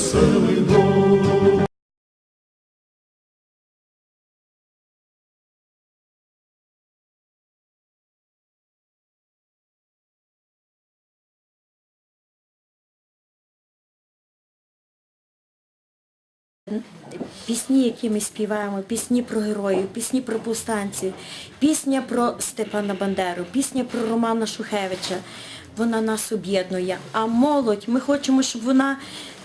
розвеселимо. Пісні, які ми співаємо, пісні про героїв, пісні про повстанців, пісня про Степана Бандеру, пісня про Романа Шухевича, вона нас об'єднує. А молодь, ми хочемо, щоб вона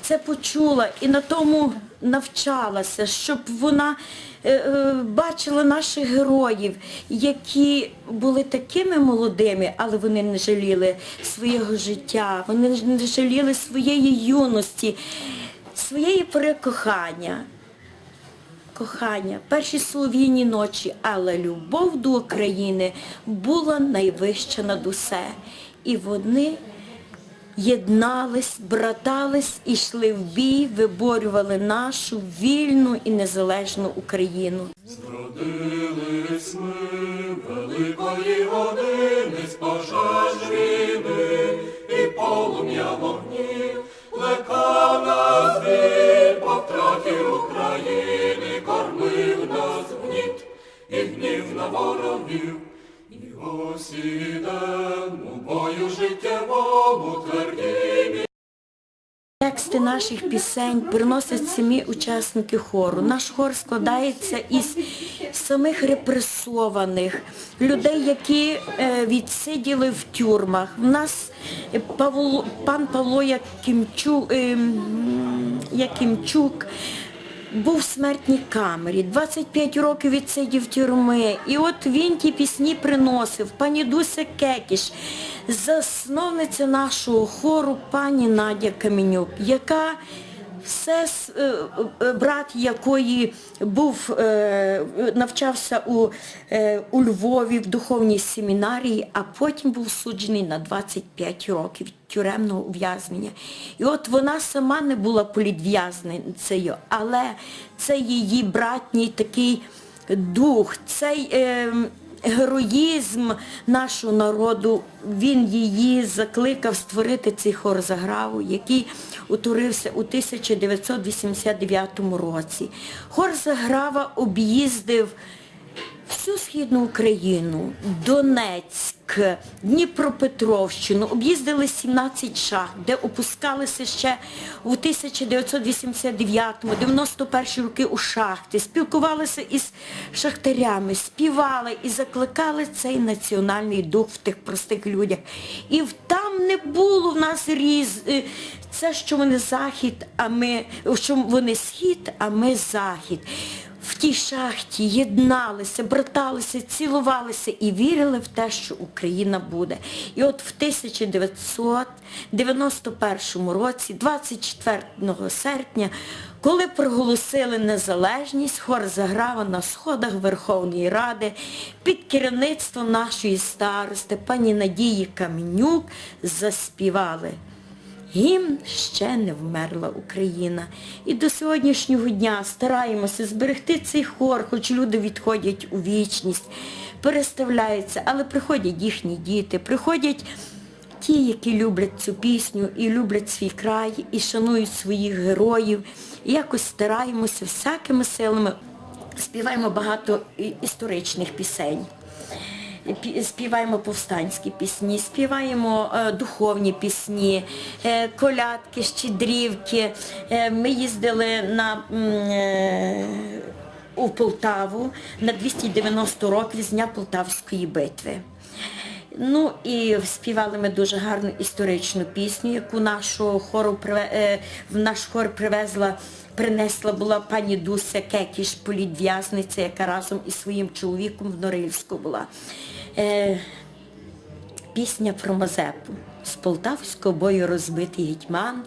це почула і на тому навчалася, щоб вона е, е, бачила наших героїв, які були такими молодими, але вони не жаліли свого життя, вони не жаліли своєї юності своєї пори кохання. Перші солов'їні ночі, але любов до України була найвища над усе. І вони єднались, братались, йшли в бій, виборювали нашу вільну і незалежну Україну. Зродились ми великої години з пожеж і полум'я вогнів, плекав нас біль по втраті України, кормив нас гніт і гнів на ворогів. І ось бою життєвому твердім Тексти наших пісень приносять самі учасники хору. Наш хор складається із самих репресованих, людей, які е, відсиділи в тюрмах. У нас е, Павло, пан Павло Якимчук, е, Якимчук був в смертній камері, 25 років відсидів тюрми. І от він ті пісні приносив. Пані Дуся Кекіш, засновниця нашого хору, пані Надя Каменюк, яка все е, е, брат якої був, е, навчався у, у Львові в духовній семінарії, а потім був суджений на 25 років тюремного ув'язнення. І от вона сама не була політв'язницею, але це її братній такий дух, цей е, героїзм нашого народу, він її закликав створити цей хор заграву, який утворився у 1989 році. Хор заграва об'їздив всю Східну Україну, Донецьк, Дніпропетровщину, об'їздили 17 шахт, де опускалися ще у 1989-91 роки у шахти, спілкувалися із шахтарями, співали і закликали цей національний дух в тих простих людях. І там не було в нас різ... е, Це, що вони захід, а ми, що вони схід, а ми захід тій шахті єдналися, браталися, цілувалися і вірили в те, що Україна буде. І от в 1991 році, 24 серпня, коли проголосили незалежність, хор заграва на сходах Верховної Ради під керівництвом нашої старости, пані Надії Каменюк, заспівали. Гімн ще не вмерла Україна. І до сьогоднішнього дня стараємося зберегти цей хор, хоч люди відходять у вічність, переставляються, але приходять їхні діти, приходять ті, які люблять цю пісню і люблять свій край, і шанують своїх героїв. І якось стараємося всякими силами. Співаємо багато історичних пісень пі- співаємо повстанські пісні, співаємо е, духовні пісні, е, колядки, щедрівки. Е, ми їздили на, у Полтаву на 290 років з дня Полтавської битви. Ну і співали ми дуже гарну історичну пісню, яку нашого хору е, в наш хор привезла, принесла була пані Дуся Кекіш, політв'язниця, яка разом із своїм чоловіком в Норильську була. Е, Пісня про Мазепу. З полтавського бою розбитий гетьман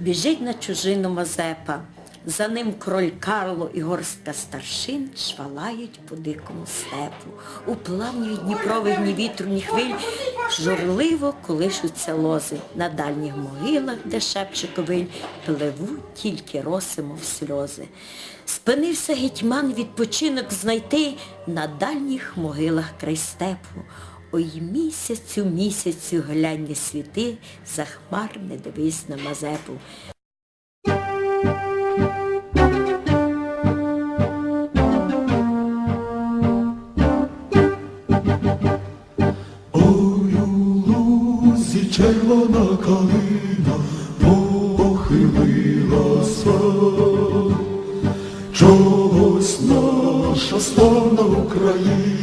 біжить на чужину Мазепа. За ним кроль Карло і горстка старшин швалають по дикому степу. У плавні від Дніпрових ні вітру, ні хвиль журливо колишуться лози. На дальніх могилах, де шепче ковиль, пливуть тільки роси, мов сльози. Спинився гетьман відпочинок знайти на дальніх могилах край степу. Ой, місяцю, місяцю, глянь не світи, за хмар не дивись на Мазепу. Похилилася. Чогось наша славна Україна